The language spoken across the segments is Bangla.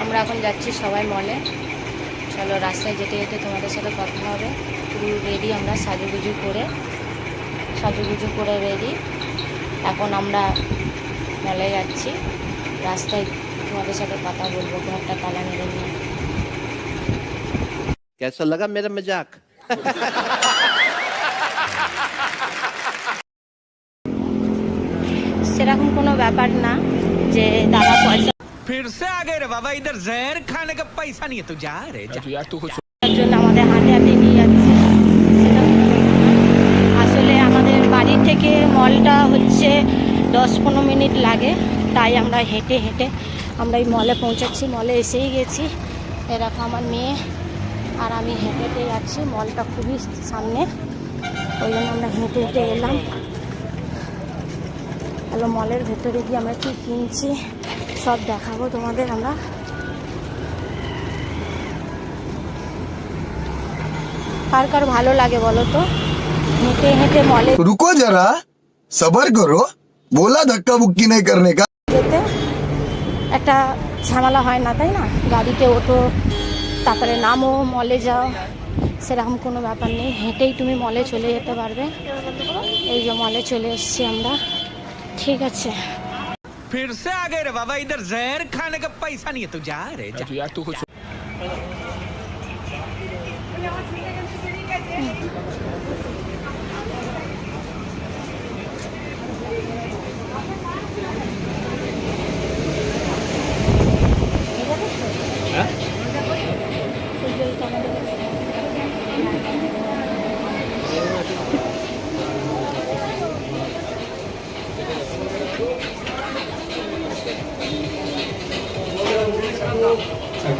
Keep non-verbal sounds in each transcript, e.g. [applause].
আমরা এখন যাচ্ছি সবাই মলে চলো রাস্তায় যেতে যেতে তোমাদের সাথে কথা হবে পুরো রেডি আমরা সাজুগুজু করে সাজুগুজু করে রেডি এখন আমরা মলে যাচ্ছি রাস্তায় তোমাদের সাথে কথা বলবো ঘরটা তালা মেরে নিয়ে कैसा लगा मेरा मजाक [laughs] ব্যাপার না যে দাদা পয়সা ফির সে আগে রে বাবা ইদার জহর খানে কা পয়সা নিয়ে তো যা রে যা তুই কিছু জন্য আমাদের হাতে হাতে নিয়ে যাচ্ছে। আসলে আমাদের বাড়ি থেকে মলটা হচ্ছে দশ পনেরো মিনিট লাগে। তাই আমরা হেঁটে হেঁটে আমরা এই মলে পৌঁছাচ্ছি। মলে এসেই গেছি। এরকম আমার মেয়ে। আর আমি হেঁটে হেঁটে যাচ্ছি। মলটা খুবই সামনে। ওই জন্য আমরা হেঁটে হেঁটে এলাম। হ্যালো মলের ভেতরে গিয়ে আমরা কি কিনছি সব দেখাবো তোমাদের আমরা। কার কার ভালো লাগে বলো তো? হেঁটে হেঁটে মলে রুকো যারা সবার করো বলা ধাক্কা বুক্কি নেই করনে কা। যেতে একটা ঝামেলা হয় না তাই না? গাড়িতে ওঠো তারপরে নামো মলে যাও সেরকম কোনো ব্যাপার নেই। হেঁটেই তুমি মলে চলে যেতে পারবে। এই যে মলে চলে এসছি আমরা। ঠিক আছে फिर से आ गए रे बाबा इधर जहर खाने का पैसा नहीं है तू जा रे जा এক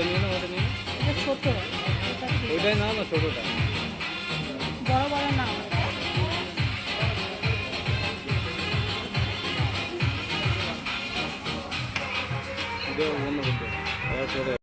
এটা ছোট। ওইটাই না না ছোটটা? বড় বড় না এটা অন্য করতে